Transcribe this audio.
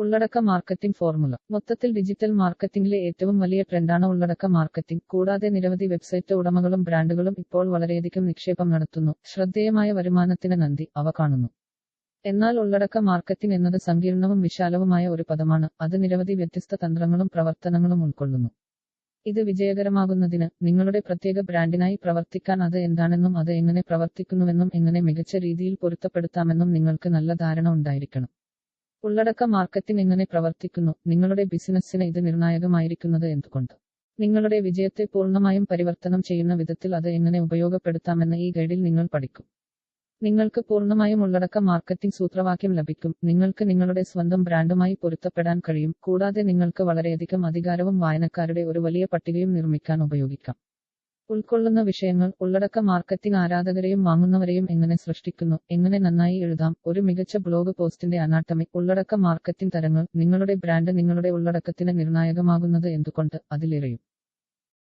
ഉള്ളടക്ക marketing formula. മൊത്തത്തിൽ digital മാർക്കറ്റിംഗിലെ ഏറ്റവും വലിയ ട്രെൻഡാണ് ഉള്ളടക്ക മാർക്കറ്റിംഗ് കൂടാതെ നിരവധി വെബ്സൈറ്റ് ഉടമകളും ബ്രാൻഡുകളും ഇപ്പോൾ വളരെയധികം നിക്ഷേപം നടത്തുന്നു. ശ്രദ്ധേയമായ വരുമാനത്തിന് നന്ദി. അവ കാണുന്നു. എന്നാൽ ഉള്ളടക്ക മാർക്കറ്റിംഗ് എന്നത് സങ്കീർണവും വിശാലവുമായ ഒരു പദമാണ്. അത് നിരവധി വ്യത്യസ്ത തന്ത്രങ്ങളും പ്രവർത്തനങ്ങളും ഉൾക്കൊള്ളുന്നു. ഇത് വിജയകരമാകുന്നതിന് നിങ്ങളുടെ പ്രത്യേക ബ്രാൻഡിനായി പ്രവർത്തിക്കാൻ അത് എന്താണെന്നും അത് എങ്ങനെ പ്രവർത്തിക്കുന്നുവെന്നും എങ്ങനെ മികച്ച രീതിയിൽ പൊരുത്തപ്പെടുത്താമെന്നും നിങ്ങൾക്ക് നല്ല ധാരണ ഉണ്ടായിരിക്കണം. ഉള്ളടക്ക മാർക്കറ്റിംഗ് എങ്ങനെ പ്രവർത്തിക്കുന്നു. നിങ്ങളുടെ ബിസിനസ്സിന് ഇത് നിർണായകമായിരിക്കുന്നത് എന്തുകൊണ്ട്? നിങ്ങളുടെ വിജയത്തെ പൂർണമായും പരിവർത്തനം ചെയ്യുന്ന വിധത്തിൽ അത് എങ്ങനെ ഉപയോഗപ്പെടുത്താമെന്ന് ഈ ഗൈഡിൽ നിങ്ങൾ പഠിക്കും. നിങ്ങൾക്ക് പൂർണമായും ഉള്ളടക്ക മാർക്കറ്റിംഗ് സൂത്രവാക്യം ലഭിക്കും. നിങ്ങൾക്ക് നിങ്ങളുടെ സ്വന്തം ബ്രാൻഡുമായി പൊരുത്തപ്പെടാൻ കഴിയും. കൂടാതെ നിങ്ങൾക്ക് വളരെയധികം അധികാരവും വായനക്കാരുടെ ഒരു വലിയ പട്ടികയും നിർമ്മിക്കാൻ ഉപയോഗിക്കാം. ഉൾക്കൊള്ളുന്ന വിഷയങ്ങൾ ഉള്ളടക്ക മാർക്കറ്റിംഗ് ആരാധകരെയും വാങ്ങുന്നവരെയും എങ്ങനെ സൃഷ്ടിക്കുന്നു എങ്ങനെ നന്നായി എഴുതാം ഒരു മികച്ച ബ്ലോഗ് പോസ്റ്റിന്റെ അനാട്ടമി ഉള്ളടക്ക മാർക്കറ്റിംഗ് തരങ്ങൾ നിങ്ങളുടെ ബ്രാൻഡ് നിങ്ങളുടെ ഉള്ളടക്കത്തിന് നിർണായകമാകുന്നത് എന്തുകൊണ്ട് അതിലിറയും.